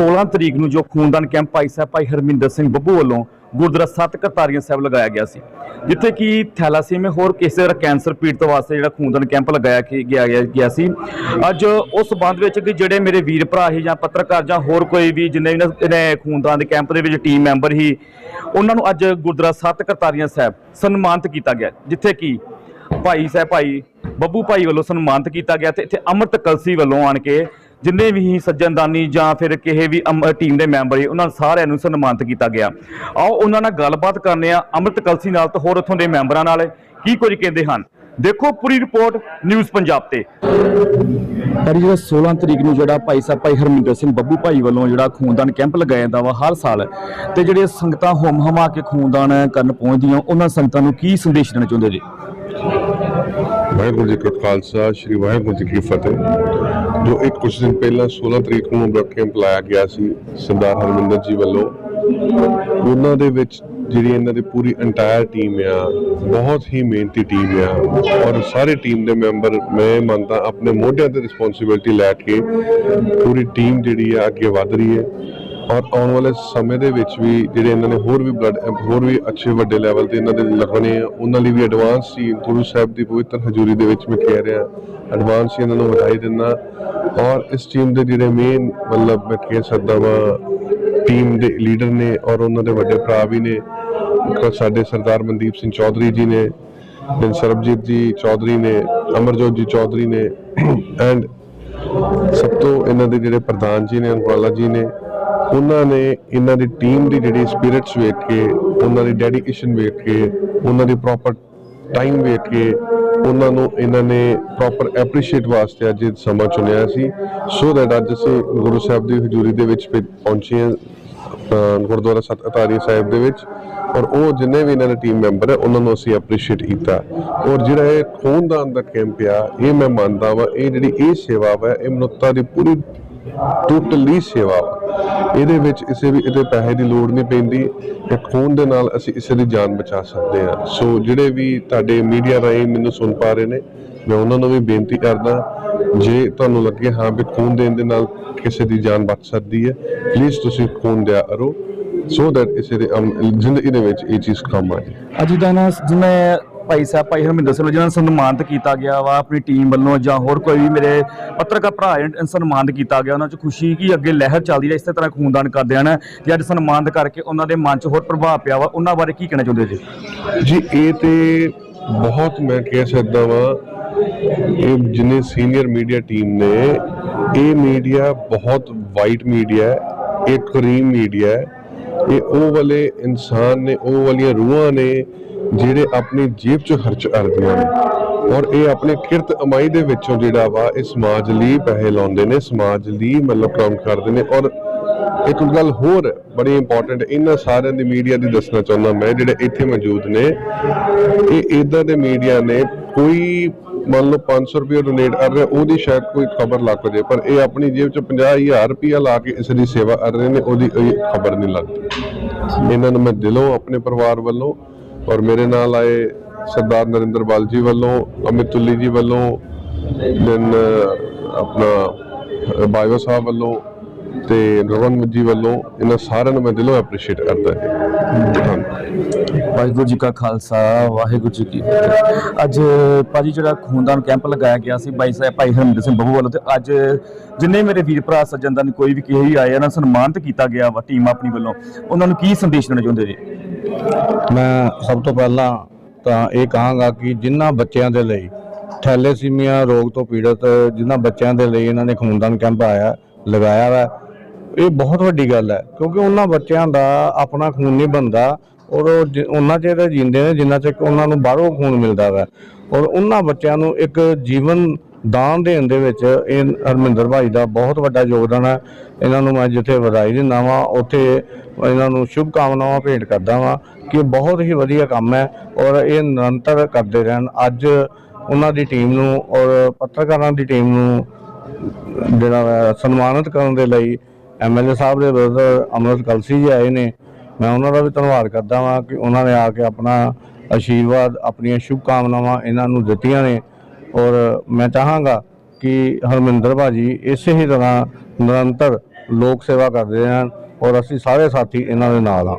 16 ਤਰੀਕ ਨੂੰ ਜੋ ਖੂਨਦਾਨ ਕੈਂਪ ਭਾਈ ਸਾਹਿਬ ਭਾਈ ਹਰਮਿੰਦਰ ਸਿੰਘ ਬੱਬੂ ਵੱਲੋਂ ਗੁਰਦੁਆਰਾ ਸੱਤ ਕਰਤਾਰੀਆਂ ਸਾਹਿਬ ਲਗਾਇਆ ਗਿਆ ਸੀ। ਜਿੱਥੇ ਕਿ ਥੈਲਾਸੀਮੀਆ ਹੋਰ ਕਿਸੇ ਦਾ ਕੈਂਸਰ ਪੀੜਤ ਵਾਸਤੇ ਜਿਹੜਾ ਖੂਨਦਾਨ ਕੈਂਪ ਲਗਾਇਆ ਕਿ ਗਿਆ ਗਿਆ ਸੀ। ਅੱਜ ਉਸ ਸੰਬੰਧ ਵਿੱਚ ਕਿ ਜਿਹੜੇ ਮੇਰੇ ਵੀਰ ਭਰਾ ਸੀ ਜਾਂ ਪੱਤਰਕਾਰ ਜਾਂ ਹੋਰ ਕੋਈ ਵੀ ਜਿੰਨੇ ਵੀ ਨਾ ਖੂਨਦਾਨ ਦੇ ਕੈਂਪ ਦੇ ਵਿੱਚ ਟੀਮ ਮੈਂਬਰ ਸੀ, ਉਹਨਾਂ ਨੂੰ ਅੱਜ ਗੁਰਦੁਆਰਾ ਸੱਤ ਕਰਤਾਰੀਆਂ ਸਾਹਿਬ ਸਨਮਾਨਿਤ ਕੀਤਾ ਗਿਆ, ਜਿੱਥੇ ਕਿ ਭਾਈ ਸਾਹਿਬ ਭਾਈ ਬੱਬੂ ਭਾਈ ਵੱਲੋਂ ਸਨਮਾਨਿਤ ਕੀਤਾ ਗਿਆ ਤੇ ਇੱਥੇ ਅੰਮ੍ਰਿਤ ਕਲਸੀ ਵੱਲੋਂ ਆਣ ਕੇ ਜਿੰਨੇ ਵੀ ਸੱਜਣਦਾਨੀ ਜਾਂ ਫਿਰ ਕਿਸੇ ਵੀ ਟੀਮ ਦੇ ਮੈਂਬਰ ਸੀ ਉਹਨਾਂ ਸਾਰਿਆਂ ਨੂੰ ਸਨਮਾਨਿਤ ਕੀਤਾ ਗਿਆ। ਆਓ ਉਹਨਾਂ ਨਾਲ ਗੱਲਬਾਤ ਕਰਨੇ ਆ, ਅੰਮ੍ਰਿਤ ਕਲਸੀ ਨਾਲ ਤੇ ਹੋਰ ਉੱਥੋਂ ਦੇ ਮੈਂਬਰਾਂ ਨਾਲ, ਕੀ ਕੁਝ ਕਹਿੰਦੇ ਹਨ। ਦੇਖੋ ਪੂਰੀ ਰਿਪੋਰਟ ਨਿਊਜ਼ ਪੰਜਾਬ ਤੇ। ਪਰ ਜਿਹੜਾ 16 ਤਰੀਕ ਨੂੰ ਜਿਹੜਾ ਭਾਈ ਸਾਹਿਬ, ਭਾਈ ਹਰਮਿੰਦਰ ਸਿੰਘ ਬੱਬੂ ਭਾਈ ਵੱਲੋਂ ਜਿਹੜਾ ਖੂਨਦਾਨ ਕੈਂਪ ਲਗਾਇਆ ਜਾਂਦਾ ਵਾ ਹਰ ਸਾਲ, ਤੇ ਜਿਹੜੇ ਸੰਗਤਾਂ ਹੋਮ ਹਮਾ ਕੇ ਖੂਨਦਾਨ ਕਰਨ ਪਹੁੰਚਦੀਆਂ, ਉਹਨਾਂ ਸੰਗਤਾਂ ਨੂੰ ਕੀ ਸੰਦੇਸ਼ ਦੇਣਾ ਚਾਹੁੰਦੇ ਜੀ? ਵਾਹਿਗੁਰੂ ਜੀ ਕਾ ਖਾਲਸਾ, ਸ੍ਰੀ ਵਾਹਿਗੁਰੂ ਜੀ ਕੀ ਫਤਿਹ। ਜੋ ਇੱਕ ਕੁਝ ਦਿਨ ਪਹਿਲਾਂ 16 ਤਰੀਕ ਨੂੰ ਬਲੱਡ ਕੈਂਪ ਲਾਇਆ ਗਿਆ ਸੀ, ਸਰਦਾਰ ਹਰਮਿੰਦਰ ਜੀ ਵੱਲੋਂ, ਉਹਨਾਂ ਦੇ ਵਿੱਚ ਜਿਹੜੀ ਇਹਨਾਂ ਦੀ ਪੂਰੀ ਇੰਟਾਇਰ ਟੀਮ ਆ, ਬਹੁਤ ਹੀ ਮਿਹਨਤੀ ਟੀਮ ਆ, ਔਰ ਸਾਰੇ ਟੀਮ ਦੇ ਮੈਂਬਰ ਮੈਂ ਮੰਨਦਾ ਆਪਣੇ ਮੋਢਿਆਂ ਤੇ ਰਿਸਪੌਂਸਿਬਿਲਟੀ ਲੈ ਕੇ ਪੂਰੀ ਟੀਮ ਜਿਹੜੀ ਆ ਅੱਗੇ ਵਧ ਰਹੀ ਹੈ। ਔਰ ਆਉਣ ਵਾਲੇ ਸਮੇਂ ਦੇ ਵਿੱਚ ਵੀ ਜਿਹੜੇ ਇਹਨਾਂ ਨੇ ਹੋਰ ਵੀ ਬਲੱਡ ਹੋਰ ਵੀ ਅੱਛੇ ਵੱਡੇ ਲੈਵਲ ਤੇ ਇਹਨਾਂ ਦੇ ਲੱਗਣੇ ਆ ਉਹਨਾਂ ਲਈ ਵੀ ਐਡਵਾਂਸ ਸੀ ਗੁਰੂ ਸਾਹਿਬ ਦੀ ਪਵਿੱਤਰ ਹਜ਼ੂਰੀ ਦੇ ਵਿੱਚ ਮੈਂ ਕਹਿ ਰਿਹਾ ਐਡਵਾਂਸ ਹੀ ਇਹਨਾਂ ਨੂੰ ਵਧਾਈ ਦਿੰਦਾ। ਔਰ ਇਸ ਟੀਮ ਦੇ ਜਿਹੜੇ ਮੇਨ ਮਤਲਬ ਮੈਂ ਕਹਿ ਸਕਦਾ ਵਾਂ ਟੀਮ ਦੇ ਲੀਡਰ ਨੇ ਔਰ ਉਹਨਾਂ ਦੇ ਵੱਡੇ ਭਰਾ ਵੀ ਨੇ ਸਾਡੇ ਸਰਦਾਰ ਮਨਦੀਪ ਸਿੰਘ ਚੌਧਰੀ ਜੀ ਨੇ, ਦਿਨ ਸਰਬਜੀਤ ਜੀ ਚੌਧਰੀ ਨੇ, ਅਮਰਜੋਤ ਜੀ ਚੌਧਰੀ ਨੇ ਐਂਡ ਸਭ ਤੋਂ ਇਹਨਾਂ ਦੇ ਜਿਹੜੇ ਪ੍ਰਧਾਨ ਜੀ ਨੇ ਅੰਗਵਾਲਾ ਜੀ ਨੇ ਉਹਨਾਂ ਨੇ ਇਹਨਾਂ ਦੀ ਟੀਮ ਦੀ ਜਿਹੜੀ ਸਪਿਰਿਟਸ ਵੇਖ ਕੇ, ਉਹਨਾਂ ਦੀ ਡੈਡੀਕੇਸ਼ਨ ਵੇਖ ਕੇ, ਉਹਨਾਂ ਦੀ ਪ੍ਰੋਪਰ ਟਾਈਮ ਵੇਖ ਕੇ ਉਹਨਾਂ ਨੂੰ ਇਹਨਾਂ ਨੇ ਪ੍ਰੋਪਰ ਐਪਰੀਸ਼ੀਏਟ ਵਾਸਤੇ ਅੱਜ ਇਹ ਸਮਾਂ ਚੁਣਿਆ ਸੀ। ਸੋ ਦੈਟ ਅੱਜ ਅਸੀਂ ਗੁਰੂ ਸਾਹਿਬ ਦੀ ਹਜ਼ੂਰੀ ਦੇ ਵਿੱਚ ਪਹੁੰਚੇ ਹਾਂ ਗੁਰਦੁਆਰਾ ਸਤ ਅਤਾਰੀ ਸਾਹਿਬ ਦੇ ਵਿੱਚ। ਔਰ ਉਹ ਜਿੰਨੇ ਵੀ ਇਹਨਾਂ ਦੇ ਟੀਮ ਮੈਂਬਰ ਹੈ ਉਹਨਾਂ ਨੂੰ ਅਸੀਂ ਐਪਰੀਸ਼ੀਏਟ ਕੀਤਾ। ਔਰ ਜਿਹੜਾ ਇਹ ਖੂਨਦਾਨ ਦਾ ਕੈਂਪ ਆ, ਇਹ ਮੈਂ ਮੰਨਦਾ ਵਾ, ਇਹ ਜਿਹੜੀ ਇਹ ਸੇਵਾ ਵਾ, ਇਹ ਮਨੁੱਖਤਾ ਦੀ ਪੂਰੀ ਟੋਟਲੀ ਸੇਵਾ। ਵਾ ਇਹਦੇ ਵਿੱਚ ਕਿਸੇ ਵੀ ਇਹਦੇ ਪੈਸੇ ਦੀ ਲੋੜ ਨਹੀਂ ਪੈਂਦੀ ਇਹ ਖੂਨ ਦੇ ਨਾਲ ਅਸੀਂ ਕਿਸੇ ਦੀ ਜਾਨ ਬਚਾ ਸਕਦੇ ਹਾਂ। ਸੋ ਜਿਹੜੇ ਵੀ ਤੁਹਾਡੇ ਮੀਡੀਆ ਰਾਹੀਂ ਮੈਨੂੰ ਸੁਣ ਪਾ ਰਹੇ ਨੇ, ਮੈਂ ਉਹਨਾਂ ਨੂੰ ਵੀ ਬੇਨਤੀ ਕਰਦਾ, ਜੇ ਤੁਹਾਨੂੰ ਲੱਗੇ ਹਾਂ ਵੀ ਖੂਨ ਦੇਣ ਦੇ ਨਾਲ ਕਿਸੇ ਦੀ ਜਾਨ ਬਚ ਸਕਦੀ ਹੈ ਪਲੀਜ਼ ਤੁਸੀਂ ਖੂਨ ਦਿਆ ਕਰੋ ਸੋ ਦੈਟ ਇਸੇ ਦੇ ਅਮ- ਜ਼ਿੰਦਗੀ ਦੇ ਵਿੱਚ ਇਹ ਚੀਜ਼ ਕੰਮ ਆਏ ਅੱਜ ਦਾ ਨਾ ਜਿਵੇਂ ਭਾਈ ਸਾਹਿਬ, ਭਾਈ ਹਰਮਿੰਦਰ ਸਿੰਘ ਜਿਹਨਾਂ ਨੂੰ ਸਨਮਾਨਿਤ ਕੀਤਾ ਗਿਆ ਵਾ, ਆਪਣੀ ਟੀਮ ਵੱਲੋਂ ਜਾਂ ਹੋਰ ਕੋਈ ਵੀ ਮੇਰੇ ਪੱਤਰਕਾਰ ਭਰਾ ਜਿਹੜੇ ਸਨਮਾਨਿਤ ਕੀਤਾ ਗਿਆ, ਉਹਨਾਂ 'ਚ ਖੁਸ਼ੀ ਕੀ ਅੱਗੇ ਲਹਿਰ ਚੱਲਦੀ ਹੈ ਇਸੇ ਤਰ੍ਹਾਂ ਖੂਨਦਾਨ ਕਰਦੇ ਹਨ ਤੇ ਅੱਜ ਸਨਮਾਨਿਤ ਕਰਕੇ ਉਹਨਾਂ ਦੇ ਮਨ 'ਚ ਹੋਰ ਪ੍ਰਭਾਵ ਪਿਆ ਵਾ, ਉਹਨਾਂ ਬਾਰੇ ਕੀ ਕਹਿਣਾ ਚਾਹੁੰਦੇ ਜੀ? ਜੀ, ਇਹ ਤੇ ਬਹੁਤ ਮੈਂ ਕਹਿ ਸਕਦਾ ਵਾਂ, ਇਹ ਜਿੰਨੇ ਸੀਨੀਅਰ ਮੀਡੀਆ ਟੀਮ ਨੇ, ਇਹ ਮੀਡੀਆ ਬਹੁਤ ਵਾਈਟ ਮੀਡੀਆ ਹੈ, ਇਹ ਕਰੀਮ ਮੀਡੀਆ ਹੈ, ਇਹ ਉਹ ਵਾਲੇ ਇਨਸਾਨ ਨੇ, ਉਹ ਵਾਲੀਆਂ ਰੂਹਾਂ ਨੇ ਜਿਹੜੇ ਆਪਣੀ ਜੇਬ 'ਚ ਖਰਚ ਕਰਦੀਆਂ ਨੇ ਔਰ ਇਹ ਆਪਣੇ ਕਿਰਤ ਅਮਾਈ ਦੇ ਵਿੱਚੋਂ ਜਿਹੜਾ ਵਾ, ਇਹ ਸਮਾਜ ਲਈ ਪੈਸੇ ਲਾਉਂਦੇ ਨੇ, ਸਮਾਜ ਲਈ ਮਤਲਬ ਕੰਮ ਕਰਦੇ ਨੇ। ਔਰ ਇੱਕ ਗੱਲ ਹੋਰ ਬੜੀ ਇੰਪੋਰਟੈਂਟ ਇਹਨਾਂ ਸਾਰਿਆਂ ਦੀ ਮੀਡੀਆ ਦੀ ਦੱਸਣਾ ਚਾਹੁੰਦਾ ਮੈਂ, ਜਿਹੜੇ ਇੱਥੇ ਮੌਜੂਦ ਨੇ, ਇਹ ਇਦਾਂ ਦੇ ਮੀਡੀਆ ਨੇ, ਕੋਈ ਮੰਨ ਲਓ 500 ਰੁਪਏ ਡੋਨੇਟ ਕਰ ਰਿਹਾ, ਉਹਦੀ ਸ਼ਾਇਦ ਕੋਈ ਖਬਰ ਲੱਗ ਜੇ, ਪਰ ਇਹ ਆਪਣੀ ਜੇਬ ਚ 50000 ਰੁਪਇਆ ਲਾ ਕੇ ਇਸ ਦੀ ਸੇਵਾ ਕਰ ਰਹੇ ਨੇ, ਉਹਦੀ ਕੋਈ ਖਬਰ ਨਹੀਂ ਲੱਗਦੀ। ਇਹਨਾਂ ਨੂੰ ਮੈਂ ਦਿਲੋਂ, ਆਪਣੇ ਪਰਿਵਾਰ ਵੱਲੋਂ ਔਰ ਮੇਰੇ ਨਾਲ ਆਏ ਸਰਦਾਰ ਨਰਿੰਦਰ ਬਾਲ ਜੀ ਵੱਲੋਂ, ਅਮਿਤ ਤੁੱਲੀ ਜੀ ਵੱਲੋਂ, ਦੈਨ ਆਪਣਾ ਬਾਈਵਾ ਸਾਹਿਬ ਵੱਲੋਂ ਤੇ ਰਵਨ ਜੀ ਵੱਲੋਂ, ਇਹਨਾਂ ਸਾਰਿਆਂ ਨੂੰ ਮੈਂ ਦਿਲੋਂ ਐਪਰੀਸ਼ੀਏਟ ਕਰਦਾ ਹਾਂ ਵਾਹਿਗੁਰੂ ਜੀ ਕਾ ਖਾਲਸਾ, ਵਾਹਿਗੁਰੂ ਜੀ ਕੀ ਫਤਿਹ। ਅੱਜ ਭਾਜੀ ਜਿਹੜਾ ਖੂਨਦਾਨ ਕੈਂਪ ਲਗਾਇਆ ਗਿਆ ਸੀ ਬਾਈ ਸਾਹਿਬ ਭਾਈ ਹਰਮਿੰਦਰ ਸਿੰਘ ਬੱਬੂ ਵੱਲੋਂ ਤੇ ਅੱਜ ਜਿੰਨੇ ਮੇਰੇ ਵੀਰ ਭਰਾ, ਸੱਜਣ ਦਾ ਕੋਈ ਵੀ ਕਿਸੇ ਵੀ ਆਏ ਉਹਨਾਂ ਨੂੰ ਸਨਮਾਨਿਤ ਕੀਤਾ ਗਿਆ ਵਾ, ਟੀਮ ਆਪਣੀ ਵੱਲੋਂ। ਉਹਨਾਂ ਨੂੰ ਕੀ ਸੰਦੇਸ਼ ਦੇਣਾ ਚਾਹੁੰਦੇ ਜੀ? ਮੈਂ ਸਭ ਤੋਂ ਪਹਿਲਾਂ ਤਾਂ ਇਹ ਕਹਾਂਗਾ ਕਿ ਜਿਨ੍ਹਾਂ ਬੱਚਿਆਂ ਦੇ ਲਈ ਥੈਲੇਸੀਮੀਆ ਰੋਗ ਤੋਂ ਪੀੜਤ ਜਿਨ੍ਹਾਂ ਬੱਚਿਆਂ ਦੇ ਲਈ ਇਹਨਾਂ ਨੇ ਖੂਨਦਾਨ ਕੈਂਪ ਆਇਆ, ਲਗਾਇਆ ਵਾ, ਇਹ ਬਹੁਤ ਵੱਡੀ ਗੱਲ ਹੈ, ਕਿਉਂਕਿ ਉਹਨਾਂ ਬੱਚਿਆਂ ਦਾ ਆਪਣਾ ਖੂਨ ਨਹੀਂ ਬਣਦਾ ਔਰ ਉਹ ਜ- ਉਹਨਾਂ ਚਿਰ ਜੀਂਦੇ ਨੇ, ਜਿੰਨਾ ਚਿਰ ਉਹਨਾਂ ਨੂੰ ਬਾਹਰੋਂ ਖੂਨ ਮਿਲਦਾ ਵਾ ਔਰ ਉਹਨਾਂ ਬੱਚਿਆਂ ਨੂੰ ਇੱਕ ਜੀਵਨ ਦਾਨ ਦੇਣ ਦੇ ਵਿੱਚ ਇਹ ਹਰਮਿੰਦਰ ਭਾਈ ਦਾ ਬਹੁਤ ਵੱਡਾ ਯੋਗਦਾਨ ਹੈ। ਇਹਨਾਂ ਨੂੰ ਮੈਂ ਜਿੱਥੇ ਵਧਾਈ ਦਿੰਦਾ ਵਾਂ, ਉੱਥੇ ਇਹਨਾਂ ਨੂੰ ਸ਼ੁਭ ਕਾਮਨਾਵਾਂ ਭੇਟ ਕਰਦਾ ਵਾਂ ਕਿ ਬਹੁਤ ਹੀ ਵਧੀਆ ਕੰਮ ਹੈ ਔਰ ਇਹ ਨਿਰੰਤਰ ਕਰਦੇ ਰਹਿਣ। ਅੱਜ ਉਹਨਾਂ ਦੀ ਟੀਮ ਨੂੰ ਔਰ ਪੱਤਰਕਾਰਾਂ ਦੀ ਟੀਮ ਨੂੰ ਜਿਹੜਾ ਵਾ ਸਨਮਾਨਿਤ ਕਰਨ ਦੇ ਲਈ ਐਮਐਲਏ ਸਾਹਿਬ ਦੇ ਬ੍ਰਦਰ ਅਮਰਤ ਕਲਸੀ ਜੀ ਆਏ ਨੇ। ਮੈਂ ਉਹਨਾਂ ਦਾ ਵੀ ਧੰਨਵਾਦ ਕਰਦਾ ਵਾਂ ਕਿ ਉਹਨਾਂ ਨੇ ਆ ਕੇ ਆਪਣਾ ਆਸ਼ੀਰਵਾਦ ਆਪਣੀਆਂ ਸ਼ੁਭ ਕਾਮਨਾਵਾਂ ਇਹਨਾਂ ਨੂੰ ਦਿੱਤੀਆਂ ਨੇ। ਔਰ ਮੈਂ ਚਾਹਾਂਗਾ ਕਿ ਹਰਮਿੰਦਰ ਭਾਜੀ ਇਸੇ ਹੀ ਤਰ੍ਹਾਂ ਨਿਰੰਤਰ ਲੋਕ ਸੇਵਾ ਕਰਦੇ ਹਨ ਔਰ ਅਸੀਂ ਸਾਰੇ ਸਾਥੀ ਇਹਨਾਂ ਦੇ ਨਾਲ ਹਾਂ।